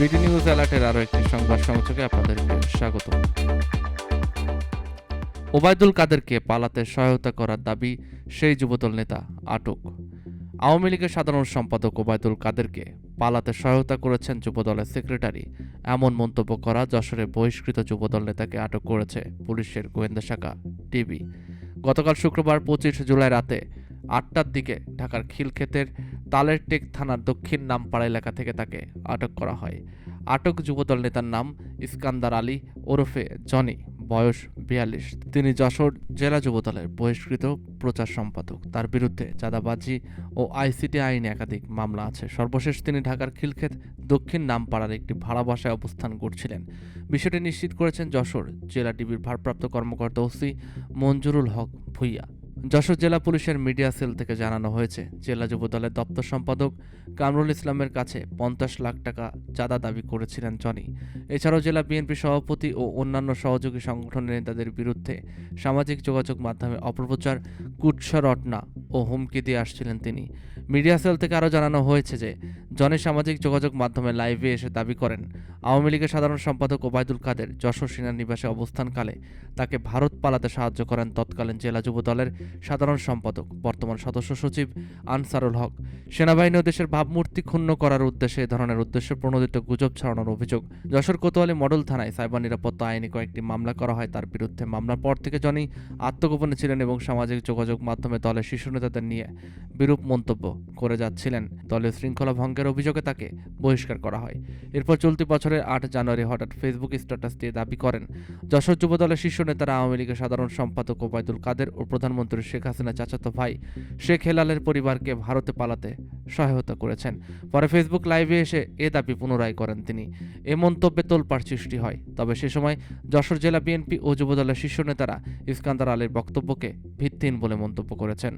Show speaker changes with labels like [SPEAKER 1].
[SPEAKER 1] BD news অ্যালার্টের আরও একটি সংবাদ সংযোগে আপনাদেরকে স্বাগত। ওবায়দুল কাদেরকে পালাতে সহায়তা করার দাবি সেই যুবদল নেতা আটক। আওয়ামী লীগের সাধারণ সম্পাদক ওবায়দুল কাদেরকে পালাতে সহায়তা করেছেন যুবদলের সেক্রেটারি। এমন মন্তব্য করা যশোরে বহিষ্কৃত যুবদল নেতাকে আটক করেছে পুলিশের গোয়েন্দা শাখা, টিভি। গতকাল শুক্রবার পঁচিশ জুলাই রাতে আটটার দিকে ঢাকার খিলক্ষেতের তালের টেক থানার দক্ষিণ নামপাড়া এলাকা থেকে তাকে আটক করা হয়। আটক যুবদল নেতার নাম ইস্কান্দার আলী ওরফে জনি, বয়স বিয়াল্লিশ। তিনি যশোর জেলা যুবদলের বহিষ্কৃত প্রচার সম্পাদক। তার বিরুদ্ধে চাঁদাবাজি ও আইসিটি আইনে একাধিক মামলা আছে। সর্বশেষ তিনি ঢাকার খিলক্ষেত দক্ষিণ নামপাড়ার একটি ভাড়া বাসায় অবস্থান করছিলেন। বিষয়টি নিশ্চিত করেছেন যশোর জেলা টিভির ভারপ্রাপ্ত কর্মকর্তা ওসি মঞ্জুরুল হক ভুইয়া। যশোর জেলা পুলিশের মিডিয়া সেল থেকে জানানো হয়েছে, জেলা যুবদলের দপ্তর সম্পাদক কামরুল ইসলামের কাছে পঞ্চাশ লাখ টাকা চাঁদা দাবি করেছিলেন জনি। এছাড়াও জেলা বিএনপি সভাপতি ও অন্যান্য সহযোগী সংগঠনের নেতাদের বিরুদ্ধে সামাজিক যোগাযোগ মাধ্যমে অপপ্রচার, কুৎসা রটনা ও হুমকি দিয়ে আসছিলেন তিনি। মিডিয়া সেল থেকে আরও জানানো হয়েছে যে, জনি সামাজিক যোগাযোগ মাধ্যমে লাইভে এসে দাবি করেন, আওয়ামী লীগের সাধারণ সম্পাদক ওবায়দুল কাদের যশোর সেনানিবাসে অবস্থানকালে তাকে ভারত পালাতে সাহায্য করেন তৎকালীন জেলা যুব দলের সাধারণ সম্পাদক, বর্তমান সদস্য সচিব আনসারুল হক। সেনাবাহিনী ও দেশের ভাবমূর্তি ক্ষুণ্ণ করার উদ্দেশ্যে ধরনের উদ্দেশ্যে প্রণোদিত গুজব ছড়ানোর অভিযোগ। যশোর কোতোয়ালি মডেল থানায় সাইবার নিরাপত্তা আইনে কয়েকটি মামলা করা হয়। তার বিরুদ্ধে মামলার পর থেকে জনি আত্মগোপনে ছিলেন এবং সামাজিক যোগাযোগ মাধ্যমে দলের শীর্ষ নেতাদের নিয়ে বিরূপ মন্তব্য করে যাচ্ছিলেন। দলের শৃঙ্খলা ভঙ্গের অভিযোগে তাকে বহিষ্কার করা হয়। এরপর চলতি বছরের আট জানুয়ারি হঠাৎ ফেসবুক স্ট্যাটাস দিয়ে দাবি করেন, যশোর যুব দলের শীর্ষ নেতারা আওয়ামী লীগের সাধারণ সম্পাদক ওবায়দুল কাদের ও প্রধানমন্ত্রী শেখ হাসিনা চাচাতো ভাই শেখ হেলালের পরিবারকে ভারতে পালাতে সহায়তা করেছেন। পরে ফেসবুক লাইভে এসে এ দাবি পুনরায় করেন তিনি। এ মন্তব্যে তোলপাড় সৃষ্টি হয়। তবে সে সময় যশোর জেলা বিএনপি ও যুবদলের শীর্ষ নেতারা ইস্কান্দার আলীর বক্তব্যকে ভিত্তিহীন বলে মন্তব্য করেছেন।